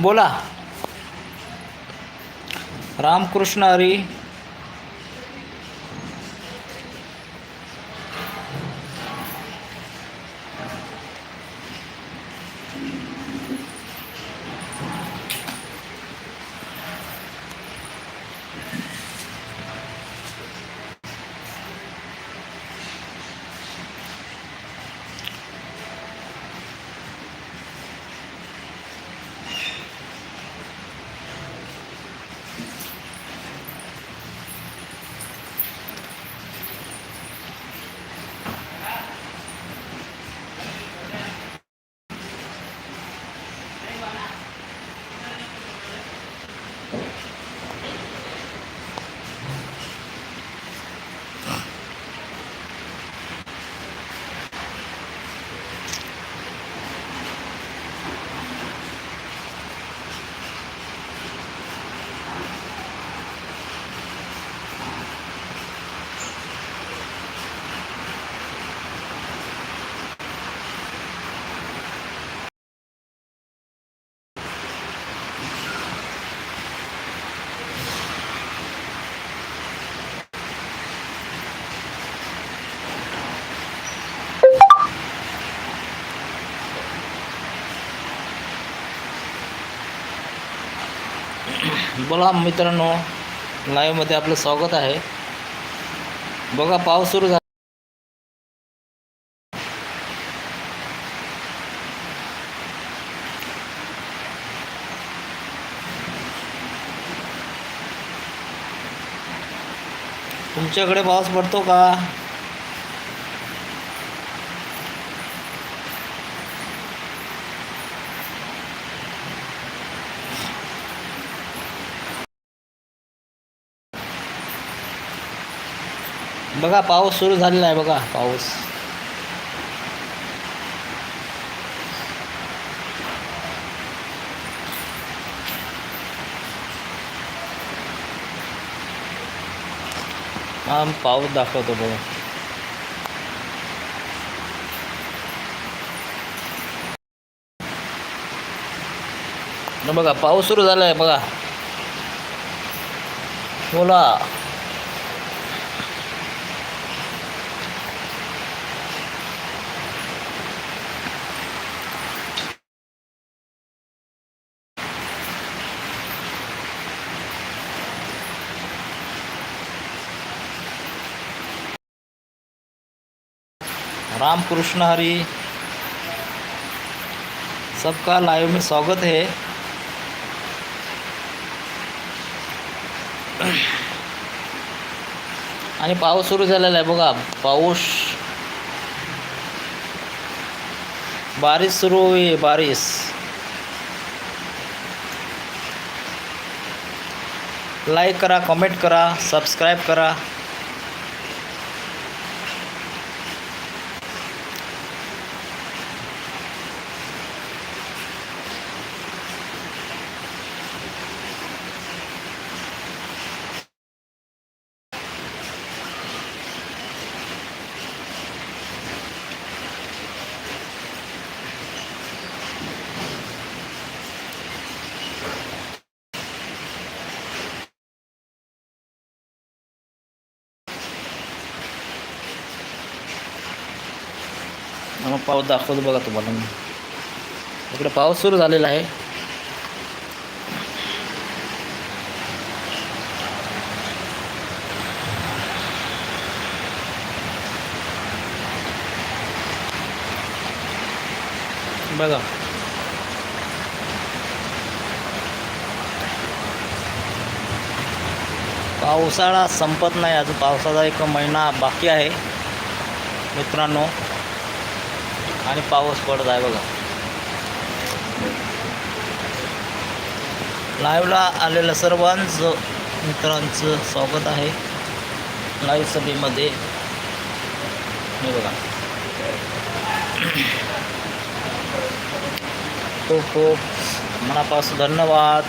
बोला. रामकृष्ण हरी. बोला मित्रांनो लाईव्हमध्ये आपलं स्वागत आहे. बघा पाऊस सुरू झाला तुमच्याकडे पाऊस पडतो का? बघा पाऊस सुरू झालेला आहे बघा पाऊस. हा पाऊस दाखवतो बघा. बघा पाऊस सुरू झाला आहे बघा. बोला. राम कृष्ण हरी। सबका लाइव में स्वागत है। आणि पाऊस सुरू झालेला आहे बघा पाऊस. बारिश सुरू होई है बारिश लाईक करा कमेंट करा सबस्क्राईब करा. मग पाऊस दाखवतो बघा तुम्हाला. मी इकडे पाऊस सुरू झालेला आहे. बघा. पावसाळा संपत नाही अजून पावसाचा एक महिना बाकी आहे. मित्रांनो आणि पाऊस पडत आहे बघा. लाईव्हला आलेल्या सर्वांचं मित्रांचं स्वागत आहे. लाईव्ह सभेमध्ये. हे बघा. खूप खूप मनापासून धन्यवाद.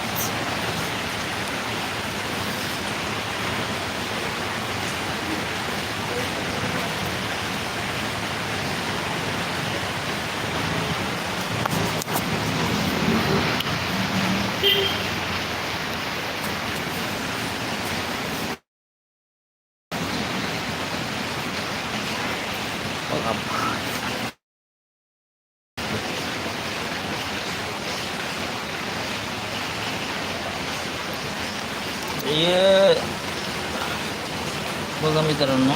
हे बघा मित्रांनो.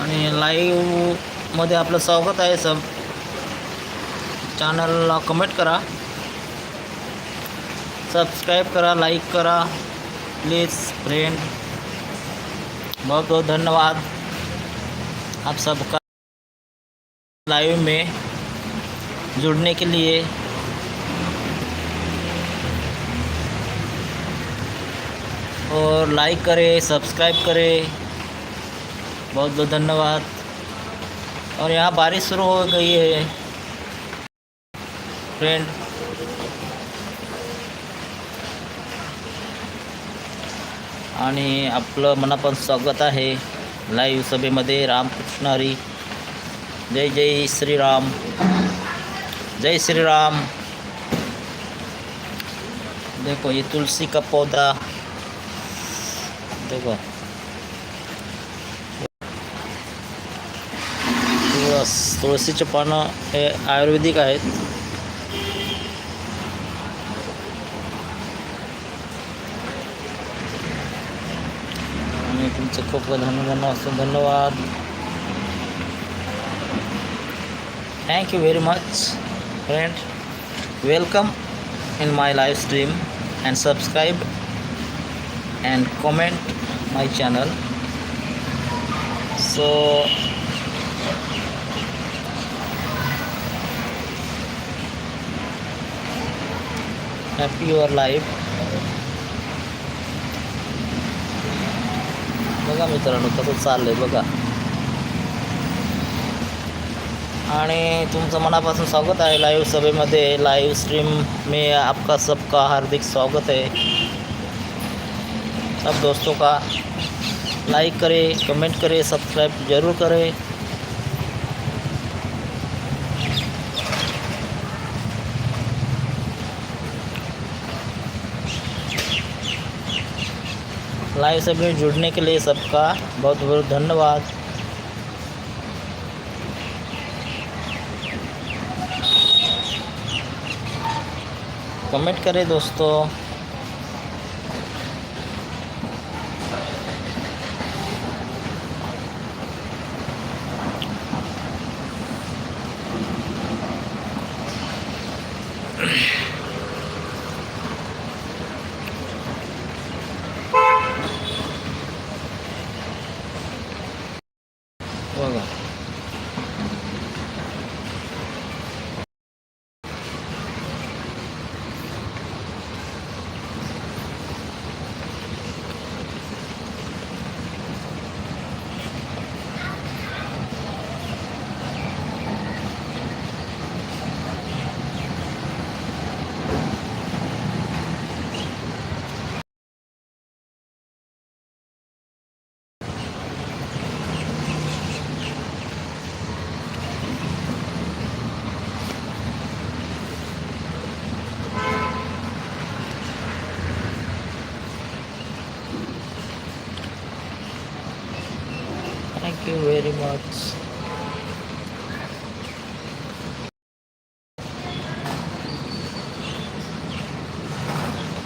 आणि लाईव्हमध्ये आपलं स्वागत आहे सब चॅनलला कमेंट करा. सब्सक्राइब करा लाइक करा प्लीज़ फ्रेंड बहुत बहुत धन्यवाद आप सबका लाइव में जुड़ने के लिए। और लाइक करें सब्सक्राइब करें। बहुत बहुत धन्यवाद। और यहाँ बारिश शुरू हो गई है। फ्रेंड आणि आपलं मनापासून स्वागत आहे. लाईव्ह सभेमध्ये रामकृष्ण हरी जय जय श्रीराम. जय श्रीराम. देखो ये तुलसी का पौधा. देखो. तुळस तुळशीचे पानं हे आयुर्वेदिक आहेत. Uh, thank you very much, friend. Welcome in my live stream and subscribe and comment my channel. So happy your life बघा मित्रांनो कसं चाललंय बघा. आणि तुमचं मनापासून स्वागत आहे लाईव्ह सभेमध्ये. लाईव्ह स्ट्रीम में आपका सबका हार्दिक स्वागत है. सब दोस्तों का लाइक करें कमेंट करें सब्सक्राइब जरूर करें. लाइव से भी जुड़ने के लिए सबका बहुत बहुत धन्यवाद। कमेंट करें दोस्तों।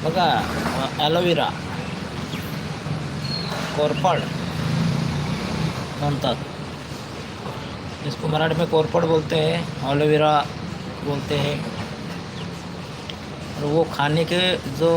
बघा ॲलोवेरा कोरफड म्हणतात. इसको मराठी में कोरफड बोलते हैं एलोवेरा बोलते हैं. और वो खाने के जो